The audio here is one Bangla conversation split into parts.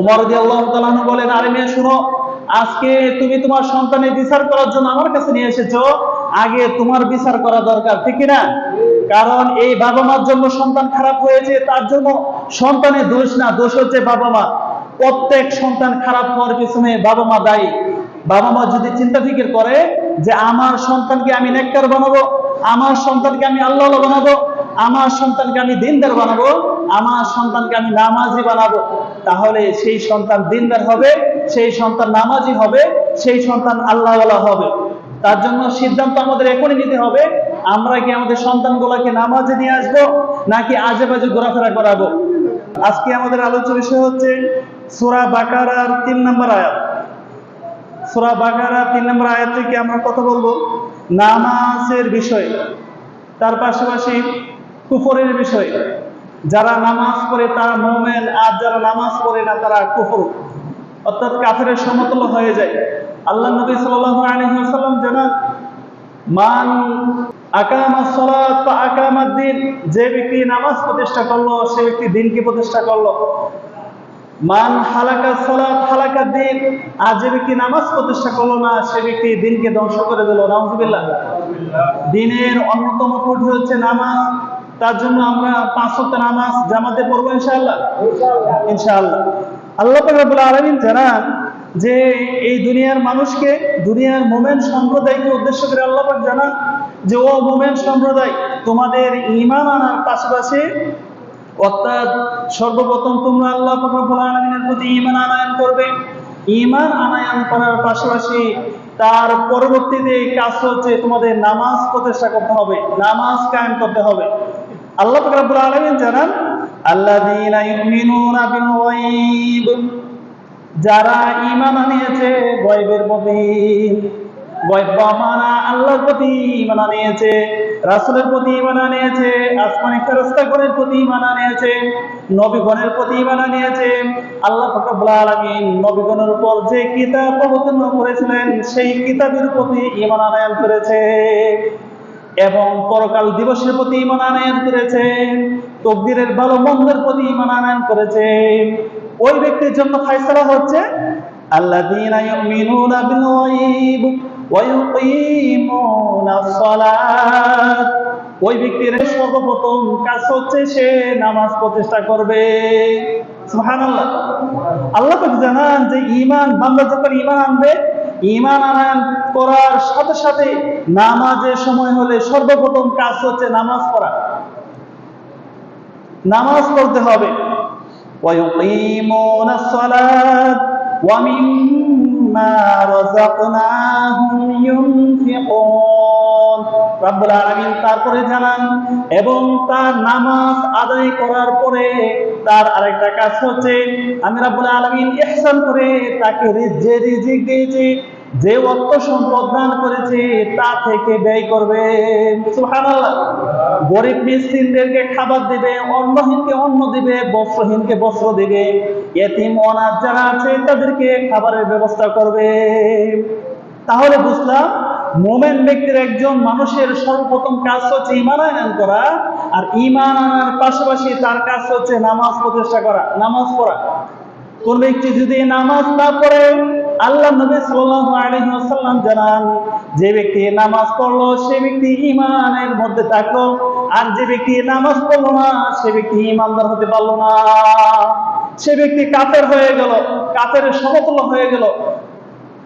ওমর দিয়ে আল্লাহ তালাহ বলেন, আরে মেয়ে, শুনো, আজকে তুমি তোমার সন্তানের বিচার করার জন্য আমার কাছে নিয়ে এসেছ। আগে তোমার বিচার করা দরকার, ঠিক না কারণ এই বাবা মার জন্য সন্তান খারাপ হয়েছে, তার জন্য সন্তানের দোষ না, দোষ হচ্ছে বাবা মা প্রত্যেক সন্তান খারাপ হওয়ার পিছনে বাবা মা দায়ী। বাবা মা যদি চিন্তা ফিকির করে যে আমার সন্তানকে আমি নেককার বানাবো, আমার সন্তানকে আমি আল্লাহ বানাবো, আমার সন্তানকে আমি দিনদার বানাবো, আমার সন্তানকে আমি নামাজি বানাবো তাহলে সেই সন্তান দিনদার হবে, সেই সন্তান নামাজি হবে, সেই সন্তান আল্লাহওয়ালা হবে। তার জন্য সিদ্ধান্ত আমাদের এখনই নিতে হবে, আমরা কি আমাদের সন্তানগুলোকে নামাজে নিয়ে আসব, নাকি আজে বাজে ঘোরাফেরা করাবো? আজকে আমাদের আলোচ্য বিষয় হচ্ছে সুরা বাকারার তিন নম্বর আয়াত। সুরা বাকারা তিন নম্বর আয়াত থেকে আমরা কথা বলব? নামাজের বিষয়ে, তার পাশাপাশি কুফরের বিষয়ে। যারা নামাজ পড়ে তারা মোমেন, আর যারা নামাজ পড়ে না তারা কুফর। অর্থাৎ কাফেরের সমতুল্য হয়ে যায়। আল্লাহ নবী ওয়াসাল্লাম জানান, মান আকামা সালাত বা আকামাদ দিন, যে ব্যক্তি নামাজ প্রতিষ্ঠা করল, সে ব্যক্তি দিনকে প্রতিষ্ঠা করল। মান হালাকা সালাত, হালাকা দিন, আর যে ব্যক্তি নামাজ প্রতিষ্ঠা করল না, সে ব্যক্তি দিনকে ধ্বংস করে দিল। নাউজুবিল্লাহ। দিনের অন্যতম কঠি হচ্ছে নামাজ। তার জন্য আমরা পাঁচ ওয়াক্ত নামাজ জামাতে পড়ব ইনশাআল্লাহ। ইনশাআল্লাহ। আল্লাহ পাক রব্বুল আলামিন জানান যে এই দুনিয়ার মানুষকে, দুনিয়ার মোমেন সম্প্রদায়কে উদ্দেশ্য করে আল্লাহ জানান যে, ও মোমেন সম্প্রদায়, তোমাদের ইমান আনার পাশাপাশি অর্থাৎ সর্বপ্রথম তোমরা আল্লাহ পাক রব্বুল আলামিনের প্রতি ইমান আনায়ন করবে। ইমান আনায়ন করার পাশাপাশি তার পরবর্তীতে কাজ হচ্ছে তোমাদের নামাজ প্রতিষ্ঠা করতে হবে, নামাজ কায়েম করতে হবে। আল্লাহ রব্বুল আলামিন জানান, আল্লাযীনা ইউমিনুনা বিল গায়ব যারা ঈমান আনিয়েছে, গয়বের প্রতি, গয়ব মানা, আল্লাহর প্রতি ঈমান আনিয়েছে, রাসূলের প্রতি ঈমান আনিয়েছে, আসমানি ফেরেশতাগণের প্রতি ঈমান আনিয়েছে, নবীগণের প্রতি ঈমান আনিয়েছে, আল্লাহ পাক আলামিন নবীগণের উপর যে কিতাব অবতীর্ণ করেছিলেন, সেই কিতাবের প্রতি ঈমান আনয়ন করেছে। এবং পরকাল দিবসের প্রতি ঈমান আনয়ন করেছে তকদিরের ভালো মন্দের প্রতি ঈমান আনয়ন করেছে ওই ব্যক্তির জন্য ফায়সালা হচ্ছে বিল গায়ব ওয়া ইউকিমুনাস সালাত। ওই ব্যক্তির সর্বপ্রথম কাজ হচ্ছে সে নামাজ প্রতিষ্ঠা করবে। সুবহানাল্লাহ। আল্লাহ পাক জানান যে ঈমান, বান্দা যখন ঈমান আনবে ইমান আনায়ন করার সাথে সাথে নামাজের সময় হলে সর্বপ্রথম কাজ হচ্ছে নামাজ পড়া। নামাজ পড়তে হবে। তারপরে জানান, এবং তার নামাজ আদায় করার পরে তার আরেকটা কাজ হচ্ছে, আমি রব্বুল আলামিন ইহসান করে তাকে যে রিজিক দিয়েছি, যে অর্থ সম্পদ দান করেছে, তা থেকে ব্যয় করবে। সুবহানাল্লাহ। গরিব মিসকিনদেরকে খাবার দিবে, অন্নহীনকে অন্ন দিবে, বস্ত্রহীনকে বস্ত্র দিবে। এতিম, অনাথ যারা আছে, তাদেরকে খাবারের ব্যবস্থা করবে। তাহলে বুঝলাম মোমেন ব্যক্তির একজন মানুষের সর্বপ্রথম কাজ হচ্ছে ইমান আনয়ন করা, আর ইমান আনার পাশাপাশি তার কাজ হচ্ছে নামাজ প্রতিষ্ঠা করা, নামাজ পড়া। কোন ব্যক্তি যদি নামাজ না পড়ে, আল্লাহ নবী ওয়াসাল্লাম জানান, যে ব্যক্তি নামাজ পড়ল, সে ব্যক্তি ঈমানের মধ্যে থাকল, আর যে ব্যক্তি নামাজ পড়ল না, সে ব্যক্তি ঈমানদার হতে পারল না। সে ব্যক্তি কাতের হয়ে গেল কাতের সমতুল্য হয়ে গেল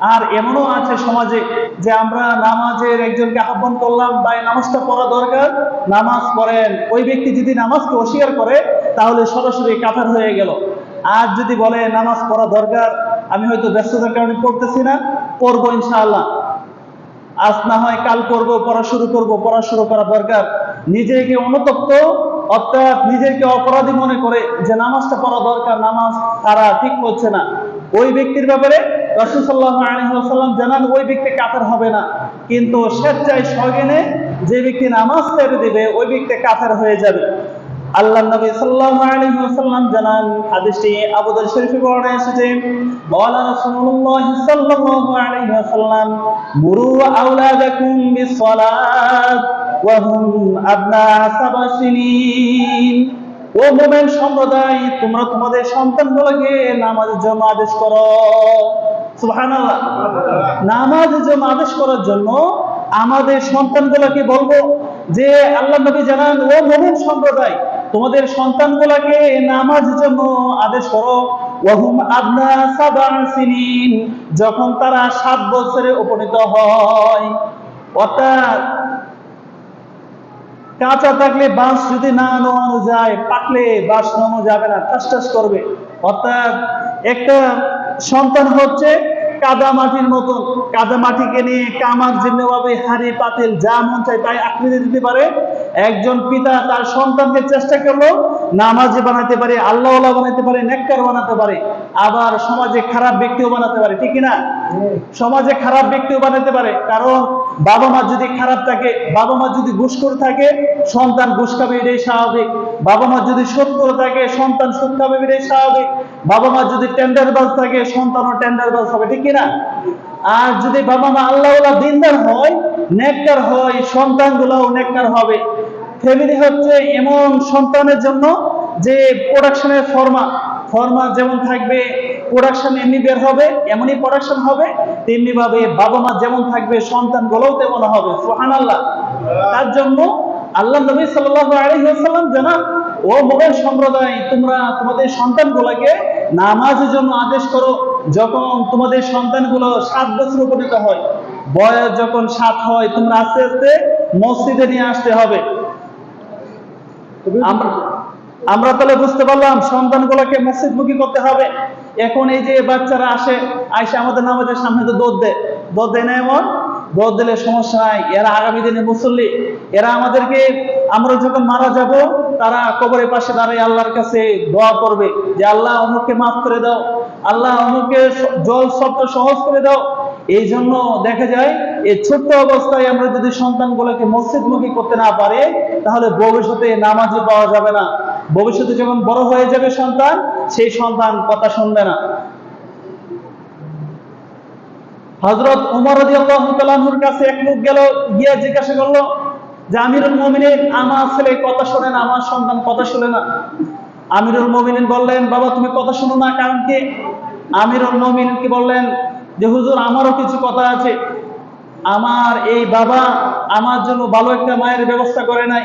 আর এমনও আছে সমাজে যে আমরা নামাজের একজনকে আহ্বান করলাম, ভাই, নামাজটা পড়া দরকার। নামাজ পড়েন। ওই ব্যক্তি যদি নামাজকে অস্বীকার করে, তাহলে সরাসরি কাফের হয়ে গেল। আর যদি বলে, নামাজ পড়া দরকার, আমি হয়তো ব্যস্ততার কারণে পড়তেছি না, পড়ব ইনশাআল্লাহ। আজ না হয় কাল করব পড়া শুরু করব, পড়া শুরু করা দরকার। নিজেকে অনুতপ্ত, অর্থাৎ নিজেকে অপরাধী মনে করে যে, নামাজটা পড়া দরকার, নামাজ তারা ঠিক করছে না। ওই ব্যক্তির ব্যাপারে রসুল সাল্লাহ আলহিহাল্লাম জানান, ওই ব্যক্তি কাতার হবে না। কিন্তু স্বেচ্ছায় সগেনে যে ব্যক্তি নামাজ ছেড়ে দিবে, ওই ব্যক্তি কাফের হয়ে যাবে। আল্লাহ জানান এসেছে ও মোমেন সম্প্রদায়, তোমরা তোমাদের সন্তানগুলোকে নামাজের জন্য আদেশ করো। নামাজের জন্য আদেশ করার জন্য আমাদের সন্তানগুলোকে বলব যে, আল্লাহ নবী জানান, ও মোমেন সম্প্রদায়, তোমাদের সন্তানগুলোকে নামাজের জন্য আদেশ করো। ওয়াহুম আবনা সাবা সিনিন, যখন তারা সাত বছরে উপনীত হয়। অর্থাৎ কাঁচা থাকলে বাঁশ যদি না নোয়ানো যায়, পাকলে বাঁশ নোয়ানো যাবে না, ঠাস করবে। অর্থাৎ একটা সন্তান হচ্ছে কাদা মাটির মতন কাদা মাটিকে নিয়ে কামার যেভাবে হাড়ি পাতিল, যা মন চায় তাই আকৃতি দিতে পারে। একজন পিতা তার সন্তানকে চেষ্টা করল, নামাজি বানাতে পারে আল্লাহ বানাতে পারে, নেককার বানাতে পারে। আবার সমাজে খারাপ ব্যক্তিও বানাতে পারে, ঠিক না? সমাজে খারাপ ব্যক্তিও বানাতে পারে, কারণ বাবা মা যদি খারাপ থাকে, বাবা মা যদি ঘুষখোর থাকে, সন্তান ঘুষ খাবে এটাই স্বাভাবিক। বাবা মা যদি সুদ করে থাকে, সন্তান সুদ খাবে এটাই স্বাভাবিক। বাবা মা যদি টেন্ডার বাজ থাকে, সন্তানও টেন্ডার বাজ হবে, ঠিক না আর যদি বাবা মা আল্লাহ দিনদার হয় নেককার হয়, সন্তানগুলোও নেককার হবে। ফ্যামিলি হচ্ছে এমন সন্তানের জন্য যে প্রোডাকশনের ফর্মা ফর্মা যেমন থাকবে প্রোডাকশন এমনি বের হবে, এমনই প্রোডাকশন হবে তেমনি ভাবে বাবা মা যেমন থাকবে সন্তান গুলোও তেমন হবে। সুহান আল্লাহ তার জন্য আল্লাহ নবী সাল্লাল্লাহু আলাইহি ওয়াসাল্লাম জানান ও মোবাইল সম্প্রদায়, তোমরা তোমাদের সন্তানগুলোকে নামাজের জন্য আদেশ করো যখন তোমাদের সন্তানগুলো সাত বছর উপনীত হয়। বয়স যখন সাত হয়, তোমরা আস্তে আস্তে মসজিদে নিয়ে আসতে হবে। আমরা তাহলে বুঝতে পারলাম সন্তানগুলোকে মসজিদমুখী করতে হবে। এখন এই যে বাচ্চারা আসে, আইসে আমাদের নামাজের সামনে তো দৌড় দেয়। দৌড় দেয় না এমন? দিলে সমস্যা নাই। এরা আগামী দিনে মুসল্লি। এরা আমাদেরকে, আমরা যখন মারা যাব, তারা কবরের পাশে দাঁড়িয়ে আল্লাহর কাছে দোয়া করবে যে, আল্লাহ অমুককে মাফ করে দাও। আল্লাহ অমুককে জল সবটা সহজ করে দাও। এই জন্য দেখা যায় এই ছোট্ট অবস্থায় আমরা যদি সন্তানগুলোকে মসজিদমুখী করতে না পারে, তাহলে ভবিষ্যতে নামাজই পাওয়া যাবে না। ভবিষ্যতে যখন বড় হয়ে যাবে সন্তান, সেই সন্তান কথা শুনবে না। হজরত উমর রাদিয়াল্লাহুর কাছে এক লোক গেল, গিয়ে জিজ্ঞাসা করল, যে আমিরুল মুমিনিন, আমার ছেলে কথা শোনে না, আমার সন্তান কথা শুনে না? আমিরুল মুমিনিন বললেন, বাবা, তুমি কথা শোনো না, কারণ কি? আমিরুল মুমিনিন কি বললেন, যে হুজুর, আমারও কিছু কথা আছে। আমার এই বাবা আমার জন্য ভালো একটা মায়ের ব্যবস্থা করে নাই।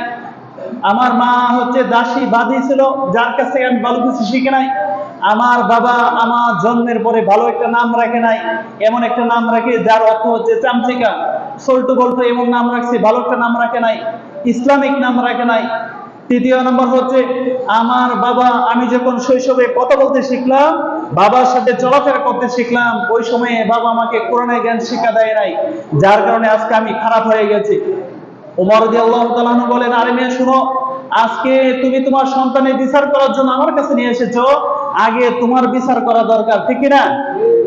আমার মা হচ্ছে দাসী বাদী ছিল, যার কাছ থেকে আমি ভালো কিছু শিখে নাই। আমার বাবা আমার জন্মের পরে ভালো একটা নাম রাখে নাই, এমন একটা নাম রাখে যার অর্থ হচ্ছে চামচিকা। সল্টু বল্টু এমন নাম রাখছে, ভালো একটা নাম রাখে নাই, ইসলামিক নাম রাখে নাই। তৃতীয় নম্বর হচ্ছে, আমার বাবা, আমি যখন শৈশবে কথা বলতে শিখলাম, বাবার সাথে চলাফেরা করতে শিখলাম, ওই সময়ে বাবা আমাকে কোরআনের জ্ঞান শিক্ষা দেয় নাই, যার কারণে আজকে আমি খারাপ হয়ে গেছি। উমর আল্লাহ তালানু বলেন, আরে মেয়ে, শুনো, আজকে তুমি তোমার সন্তানের বিচার করার জন্য আমার কাছে নিয়ে এসেছ। আগে তোমার বিচার করা দরকার, ঠিক না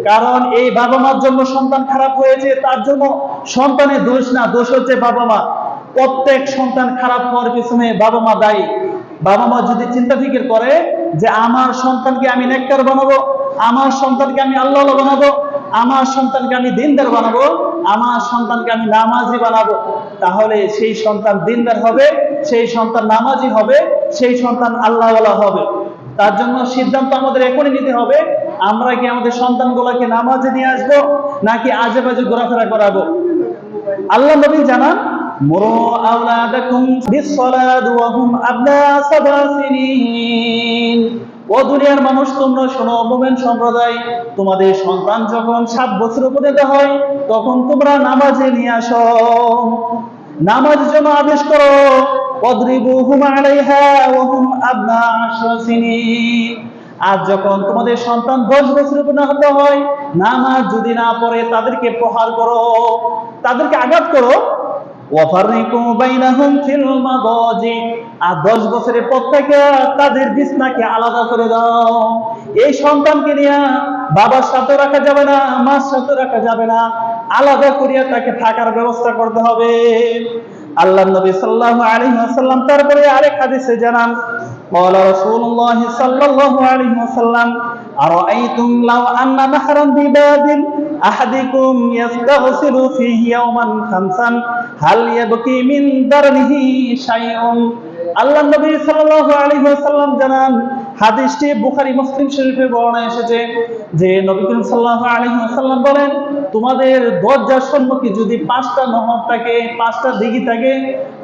কারণ এই বাবা মার জন্য সন্তান খারাপ হয়েছে, তার জন্য সন্তানের দোষ না, দোষ হচ্ছে বাবা মা প্রত্যেক সন্তান খারাপ হওয়ার পিছনে বাবা মা দায়ী। বাবা মা যদি চিন্তা ফিকির করে যে, আমার সন্তানকে আমি নেককার বানাবো আমার সন্তানকে আমি আল্লাহ বানাবো, আমার সন্তানকে আমি দিনদার বানাবো, আমার সন্তানকে আমি নামাজি বানাবো। তাহলে সেই সন্তান দিনদার হবে, সেই সন্তান নামাজি হবে, সেই সন্তান আল্লাহওয়ালা হবে। তার জন্য সিদ্ধান্ত আমাদের এখনই নিতে হবে, আমরা কি আমাদের সন্তানগুলোকে নামাজে নিয়ে আসব, নাকি আজে বাজে ঘোরাফেরা করাবো? আল্লাহ নবী জানান, মুরু আওলাদাকুম ও দুনিয়ার মানুষ, তোমরা শোনো, মোমেন সম্প্রদায়, তোমাদের সন্তান যখন সাত বছর উপনীত হয়, তখন তোমরা নামাজে নিয়ে আসো। নামাজের জন্য আদেশ করো আর যখন তোমাদের সন্তান দশ বছর উপনীত হয়, নামাজ যদি না পড়ে, তাদেরকে প্রহার করো, তাদেরকে আঘাত করো। ওয়াফারিকু বাইনাহুম ফিল মাদাজি। আর দশ বছরের পর থেকে তাদের বিছনাকে আলাদা করে দাও এই সন্তানকে নিয়ে বাবার সাথে রাখা যাবে না মার সাথে রাখা যাবে না আলাদা করিয়া তাকে থাকার ব্যবস্থা করতে হবে আল্লাহ নবী সাল্লাল্লাহু আলাইহি ওয়াসাল্লাম তারপরে আরেক হাদিসে জানান قال رسول الله صلى الله عليه وسلم أرأيتم لو أن نهرا بباب أحدكم يستغسل فيه يوما خمسا هل يبقي من درنه شيء আল্লাহ নবী সাল্লাল্লাহু আলাইহি ওয়াসাল্লাম জানান, হাদিসটি বুখারী, মুসলিম শরীফে বর্ণনা এসেছে যে নবী করিম সাল্লাল্লাহু আলাইহি ওয়াসাল্লাম বলেন, তোমাদের দরজার সম্মুখে যদি পাঁচটা নহর থাকে, পাঁচটা দিঘি থাকে,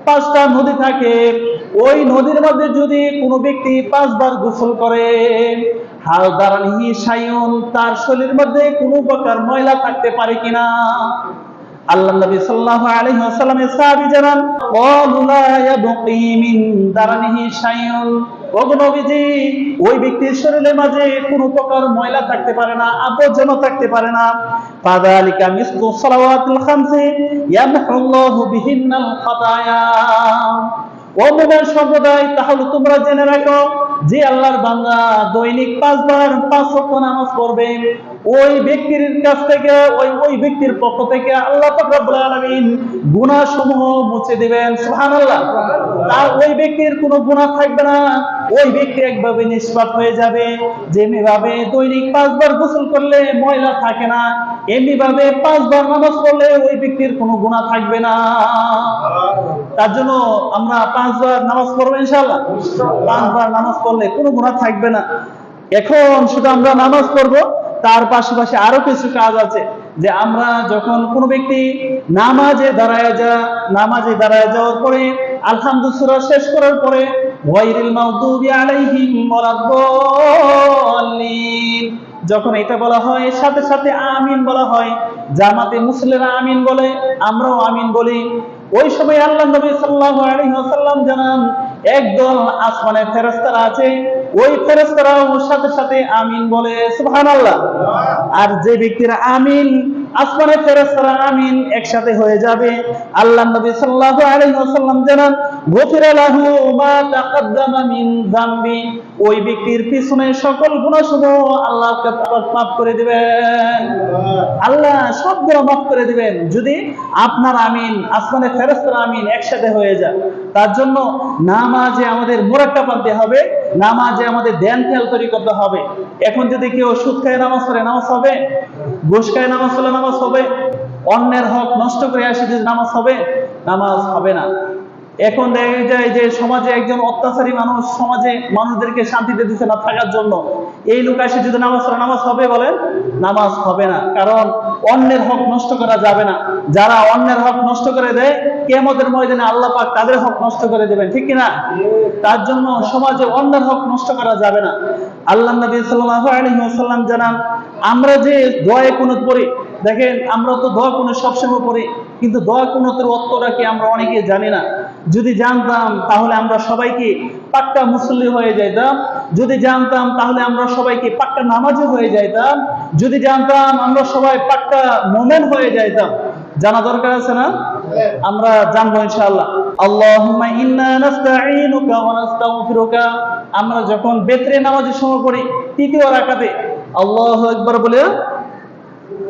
পাঁচটা নদী থাকে, ওই নদীর মধ্যে যদি কোনো ব্যক্তি পাঁচবার গোসল করে, হাল দারানিহি সায়ন তার শরীরের মধ্যে কোনো প্রকার ময়লা থাকতে পারে কিনা? আল্লাহ নবী সাল্লাল্লাহু আলাইহি ওয়াসাল্লামের সাহাবী জানান ক্বালু লা ইয়াবকি মিন শাইউন। ওই ব্যক্তির মাঝে কোনো প্রকার ময়লা থাকতে পারে না, আবর্জনা থাকতে পারে না। ফাযালিকা মিসলু সালাওয়াতিল খামসি ইয়ামহুল্লাহু বিহিন্নাল খাতায়া। ও মুমিন সম্প্রদায়, তাহলে তোমরা জেনে রাখো যে আল্লাহর বান্দা দৈনিক পাঁচবার পাঁচ ওয়াক্ত নামাজ পড়বে। ওই ব্যক্তির কাছ থেকে, ওই ওই ব্যক্তির পক্ষ থেকে আল্লাহ রব্বুল আলামিন গুনাহ সমূহ মুছে দিবেন, সুবহানাল্লাহ। তার ওই ব্যক্তির কোনো গুনাহ থাকবে না। ওই ব্যক্তি একভাবে নিষ্পাপ হয়ে যাবে। যেমনি ভাবে দৈনিক পাঁচবার গোসল করলে ময়লা থাকে না এমনি ভাবে পাঁচবার নামাজ পড়লে ওই ব্যক্তির কোনো গুনাহ থাকবে না। তার জন্য আমরা পাঁচবার নামাজ পড়ব ইনশাআল্লাহ। পাঁচবার নামাজ পড়লে কোনো গুনাহ থাকবে না। এখন শুধু আমরা নামাজ পড়ব তার পাশাপাশি আরও কিছু কাজ আছে যে আমরা যখন কোনো ব্যক্তি নামাজে দাঁড়ায় যা, নামাজে দাঁড়ায় যাওয়ার পরে আলহামদুলিল্লাহ শেষ করার পরে যখন এটা বলা হয়, সাথে সাথে আমিন বলা হয়, জামাতে মুসলিমরা আমিন বলে, আমরাও আমিন বলি। ওই সময় আল্লাহ নবী ওয়াসাল্লাম জানান, একদল আসমানের ফেরেশতারা আছে ওই ফেরেশতারাও সাথে সাথে আমিন বলে, সুবহানাল্লাহ। আর যে ব্যক্তিরা আমিন, আসমানের ফেরেশতারা আমিন একসাথে হয়ে যাবে। আল্লাহ নবী সাল্লাল্লাহু আলাইহি ওয়াসাল্লাম জানান লাহু মা তাকাদ্দামা মিন যামবি। ওই ব্যক্তির পিছনে সকল আল্লাহ মাফ করে দিবেন। আল্লাহ সব গুনাহ মাফ করে দিবেন। যদি আপনার আমিন, আসমানের ফেরেশতারা আমিন একসাথে হয়ে যায় তার জন্য নামাজে আমাদের মোরাক্কা পানতে হবে, নামাজে আমাদের ধ্যান খেয়াল তৈরি করতে হবে। এখন যদি কেউ সুদ খায়, নামাজ পড়ে, নামাজ হবে? ঘুষ খায়, নামাজ পড়লে নামাজ হবে? অন্যের হক নষ্ট করে আসে যদি নামাজ হবে? নামাজ হবে না। এখন দেখা যায় যে সমাজে একজন অত্যাচারী মানুষ সমাজে মানুষদেরকে শান্তিতে দিচ্ছে না থাকার জন্য। এই লোক এসে যদি নামাজ পড়ে, নামাজ হবে বলেন? নামাজ হবে না। কারণ অন্যের হক নষ্ট করা যাবে না। যারা অন্যের হক নষ্ট করে দেয় কেমতের ময়দানে আল্লাহ পাক তাদের হক নষ্ট করে দেবেন, ঠিক কিনা? তার জন্য সমাজে অন্যের হক নষ্ট করা যাবে না। আল্লাহ নবী সাল্লাল্লাহু আলাইহি ওয়াসাল্লাম জানান, আমরা যে দোয়া কুনুত পড়ি, দেখেন আমরা তো দোয়া কুনুত সবসময় পড়ি, কিন্তু দোয়া কুনুতের অর্থটা কি আমরা অনেকে জানি না। যদি জানতাম তাহলে আমরা সবাইকে পাক্কা মুসল্লি হয়ে যাইতাম। যদি জানতাম তাহলে আমরা সবাইকে পাক্কা নামাজি হয়ে যাইতাম। যদি জানতাম আমরা সবাই পাক্কা মোমেন হয়ে যাইতাম। জানা দরকার আছে না? আমরা জানব ইনশাআল্লাহ। আল্লাহুম্মা ইন্না নাস্তাঈনুকা ওয়া নাস্তাগফিরুকা। আমরা যখন বেতরে নামাজের সময় পড়ি, তৃতীয় রাকাতে আল্লাহু আকবার বলে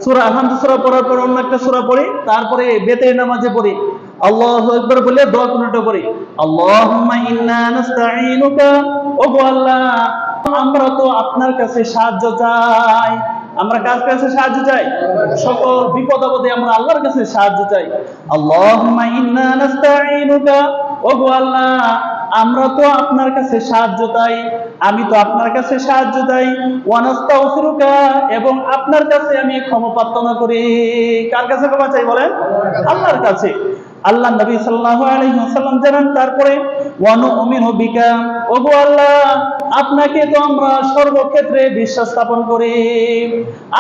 সূরা আলহামদুলিল্লাহ সূরা পড়ার পর অন্য একটা সূরা পড়ি, তারপরে বেতের নামাজে পড়ি। আল্লাহু একবার বলে দোয়া কোনটা পরে আল্লাহ, আমরা তো আপনার কাছে সাহায্য চাই। আমরা কার কাছে সাহায্য চাই? সকল বিপদ আপদে আমরা আল্লাহর কাছে সাহায্য চাই। আল্লাহুম্মা ইন্না নাস্তাঈনুকা। ও গো আল্লাহ আমরা তো আপনার কাছে সাহায্য চাই, আমি তো আপনার কাছে সাহায্য চাই। ওয়ানাস্তাগফিরুকা, এবং আপনার কাছে আমি ক্ষমা প্রার্থনা করি। কার কাছে ক্ষমা চাই বলেন? আল্লাহর কাছে। আল্লাহ নবী সাল্লাল্লাহু আলাইহি জানান, তারপরে ওয়ানু উমিনু বিকা। ওগো আল্লাহ, আপনাকে তো আমরা সর্বক্ষেত্রে বিশ্বাস স্থাপন করি।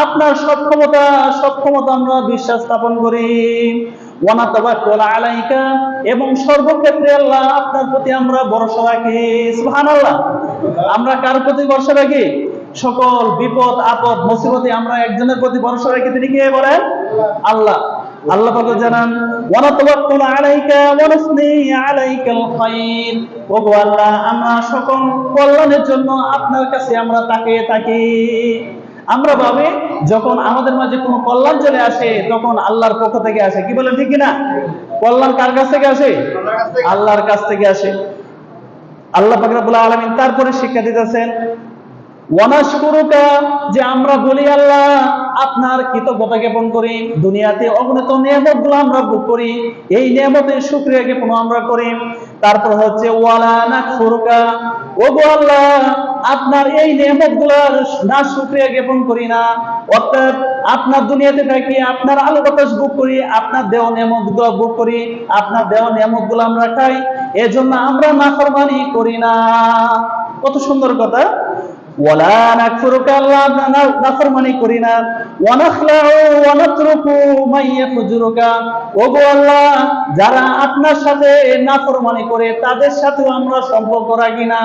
আপনার সব ক্ষমতা সব ক্ষমতা আমরা বিশ্বাস স্থাপন করি। এবং সর্বক্ষেত্রে আল্লাহ আপনার প্রতি আমরা ভরসা রাখি। সুবহানাল্লাহ। আমরা কার প্রতি ভরসা রাখি? সকল বিপদ, আপদ, মুসিবতে আমরা একজনের প্রতি ভরসা রাখি, তিনি কে বলেন? আল্লাহ। আল্লাহ পাক জানান ওয়া নাতাওয়াক্কালু আলাইকা ওয়া নাসনি আলাইকাল খায়র ও আল্লাহ, আমরা সকল কল্যাণের জন্য আপনার কাছে আমরা তাকিয়ে থাকি। আমরা ভাবি যখন আমাদের মাঝে কোনো কল্যাণ চলে আসে, তখন আল্লাহর পক্ষ থেকে আসে। কি বলেন ঠিক না কল্যাণ কার কাছ থেকে আসে? আল্লাহর কাছ থেকে আসে। আল্লাহ পাক রব্বুল আলামিন তারপরে শিক্ষা দিতেছেন যে আমরা বলি, আল্লাহ, আপনার কৃতজ্ঞতা জ্ঞাপন করি, দুনিয়াতে অগণিত নিয়ামতগুলো আমরা ভোগ করি, এই নিয়ামতের শুকরিয়া জ্ঞাপন আমরা করি। তারপর হচ্ছে, ওয়ালা ও গো আল্লাহ আপনার এই নিয়ামতগুলোর না শুকরিয়া জ্ঞাপন করি না। অর্থাৎ আপনার দুনিয়াতে থাকি, আপনার আলো বাতাস ভোগ করি, আপনার দেহ নিয়ামতগুলো ভোগ করি, আপনার দেহ নিয়ামতগুলো আমরা খাই, এজন্য আমরা নাফরমানি করি না। কত সুন্দর কথা। যারা আপনার সাথে নাফরমানি করে, তাদের সাথেও আমরা সম্পর্ক রাখি না।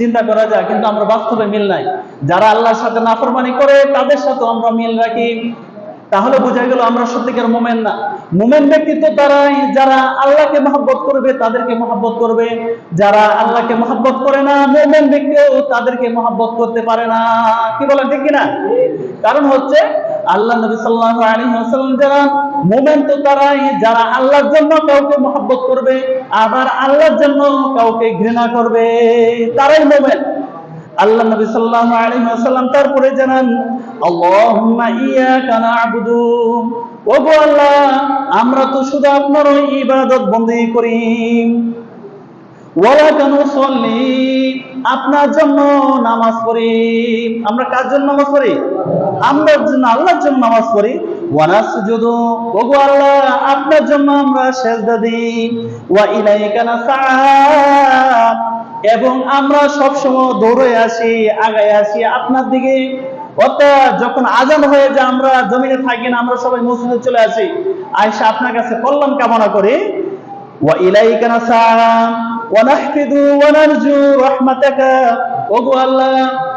চিন্তা করা যায়, কিন্তু আমরা বাস্তবে মিল নাই। যারা আল্লাহর সাথে নাফরমানি করে, তাদের সাথে আমরা মিল রাখি। তাহলে বোঝা গেল আমরা সত্যিকার মোমেন না। মোমেন ব্যক্তি তো তারাই যারা আল্লাহকে মহব্বত করবে, তাদেরকে মহব্বত করবে। যারা আল্লাহকে মহব্বত করে না, মোমেন ব্যক্তিও তাদেরকে মহব্বত করতে পারে না। কি বলেন, ঠিক কিনা? কারণ হচ্ছে, আল্লাহ নবী সাল্লাল্লাহু আলাইহি ওয়াসাল্লাম যারা, মোমেন তো তারাই যারা আল্লাহর জন্য কাউকে মহব্বত করবে, আবার আল্লাহর জন্য কাউকে ঘৃণা করবে, তারাই মোমেন। আল্লাহ নবী সাল্লাল্লাহু আলাইহি ওয়াসাল্লাম তারপরে জানান আল্লাহুম্মা ইয়াকা না'বুদু। আল্লাহ, আমরা তো শুধু আপনারই ইবাদত বন্দী করি। ওয়ালা কানুসল্লি আপনার জন্য নামাজ পড়ি। আমরা কার জন্য নামাজ পড়ি? আমরা জন্য, আল্লাহর জন্য নামাজ পড়ি। আল্লাহ, আপনার জন্য আমরা সেজদা দিই। ওয়া ইলাইকা নাসআ এবং আমরা সব সময় দৌড়ে আসি, আগায় আসি আপনার দিকে। অর্থাৎ যখন আজান হয়ে যে আমরা জমিনে থাকি না, আমরা সবাই মসজিদে চলে আসি। আয়সা আপনার কাছে কল্যাণ কামনা করি। ওয়া ইলাইকা ওয়া ওয়া নারজু রাহমাতাকা। আল্লাহ,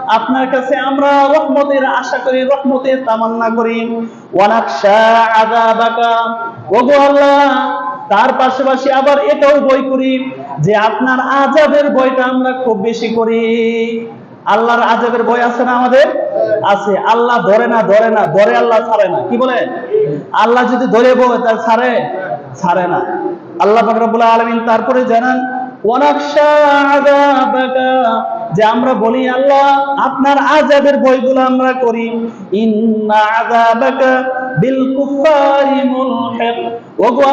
আপনার কাছে আমরা রহমতের আশা করি, রহমতের তামান্না করি। ওয়ানাকশা আযাবাকা। ওগো আল্লাহ, তার পাশাপাশি আবার এটাও বই করি যে আপনার আজাদের বইটা আমরা খুব বেশি করি। আল্লাহর আযাবের বই আছে না আমাদের? আছে। আল্লাহ ধরে না ধরে না, ধরে আল্লাহ ছাড়ে না। কি বলে? আল্লাহ যদি ধরে বই তার ছাড়ে? ছাড়ে না। আল্লাহ পাক রব্বুল আলামিন তারপরে জানান যে আমরা বলি, আল্লাহ, আপনার আযাবের বইগুলো আমরা করি।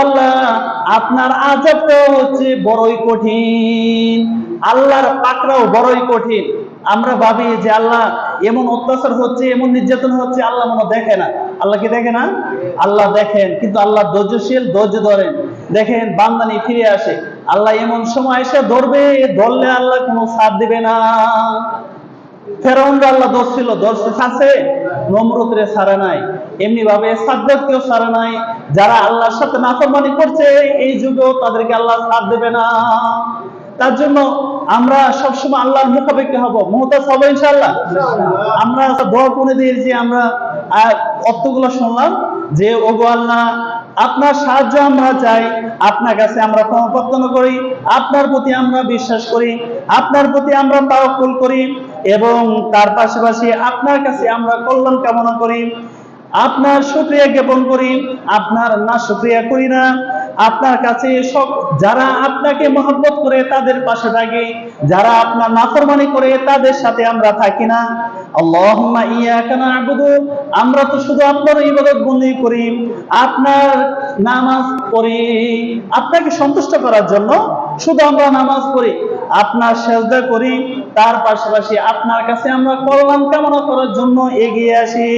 আল্লাহ, আপনার আযাবটা হচ্ছে বড়ই কঠিন। আল্লাহর পাকড়াও বড়ই কঠিন। আমরা ভাবি যে আল্লাহ এমন অত্যাচার হচ্ছে, এমন নির্যাতন হচ্ছে, আল্লাহ মনে দেখে না। আল্লাহ কি দেখে না? আল্লাহ দেখেন, কিন্তু আল্লাহ ধৈর্যশীল, ধৈর্য ধরেন। দেখেন বান্দানি ফিরে আসে। আল্লাহ এমন সময় এসে ধরবে, ধরলে আল্লাহ কোনো সাথ দিবে না। ফেরাউনরা আল্লাহ দোষ ছিল, দোষ আছে, নমরুদরে ছাড়া নাই। এমনি ভাবে সাদ্দাতকেও ছাড়া নাই। যারা আল্লাহর সাথে নাফরমানি করছে, এই যুগেও তাদেরকে আল্লাহ সাথ দেবে না। তার জন্য আমরা সবসময় আল্লাহর মুখাপেক্ষি হব। মহতাজ হব ইনশাআল্লাহ? আমরা দোয়া করে দিয়ে যে আমরা অর্থগুলো শুনলাম যে, ওগো আল্লাহ, আপনার সাহায্য আমরা চাই, আপনার কাছে আমরা ক্ষমাপ্রার্থনা করি, আপনার প্রতি আমরা বিশ্বাস করি, আপনার প্রতি আমরা তাওয়াক্কুল করি এবং তার পাশাপাশি আপনার কাছে আমরা কল্যাণ কামনা করি। আপনার শুক্রিয়া জ্ঞাপন করি, আপনার না শুক্রিয়া করি না। আপনার কাছে সব যারা আপনাকে মহব্বত করে তাদের পাশে থাকি যারা আপনার নাফরমানি করে তাদের সাথে আমরা থাকি না। আল্লাহুম্মা ইয়াকা না'বুদু। আমরা তো শুধু আপনার ইবাদত বন্দী করি, আপনার নামাজ পড়ি। আপনাকে সন্তুষ্ট করার জন্য শুধু আমরা নামাজ পড়ি, আপনার সেজদা করি, তার পাশাপাশি আপনার কাছে আমরা কল্যাণ কামনা করার জন্য এগিয়ে আসি।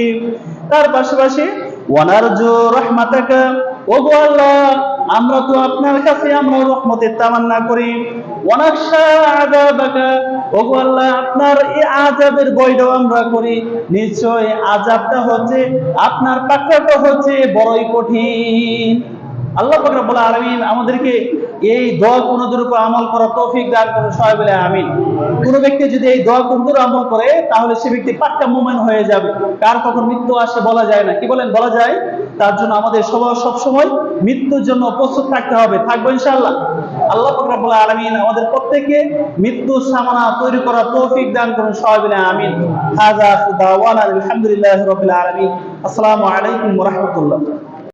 তার পাশাপাশি ওয়ানারজু রহমাতাকা আল্লাহ, আমরা তো আপনার কাছে আমরা রহমতের তামান্না করি। ওগো আল্লাহ, আপনার এই আজাবের বইটাও আমরা করি। নিশ্চয় আজাবটা হচ্ছে, আপনার পাকড়াটা হচ্ছে বড়ই কঠিন। আল্লাহ পাক রব্বুল আলামিন আমাদেরকে এই দোয়া কোনদের উপর আমল করার তৌফিক দান করে, সবাই বলে আমিন। কোন ব্যক্তি যদি এই দোয়া কোনদের আমল করে, তাহলে সে ব্যক্তি পাক্কা মুমিন হয়ে যাবে। কার কখন মৃত্যু আসে বলা যায় না। কি বলেন? বলা যায়, তার জন্য আমাদের সবার সব সময় মৃত্যুর জন্য প্রস্তুত থাকতে হবে। থাকব ইনশাআল্লাহ। আল্লাহ পাক রব্বুল আলামিন আমাদের প্রত্যেককে মৃত্যু সামনা তৈরি করার তৌফিক দান করুন, সবাই মিলে আমিন। হাযা দাওয়ানা আলহামদুলিল্লাহি রাব্বিল আলামিন। আসসালামু আলাইকুম রাহমাতুল্লাহ।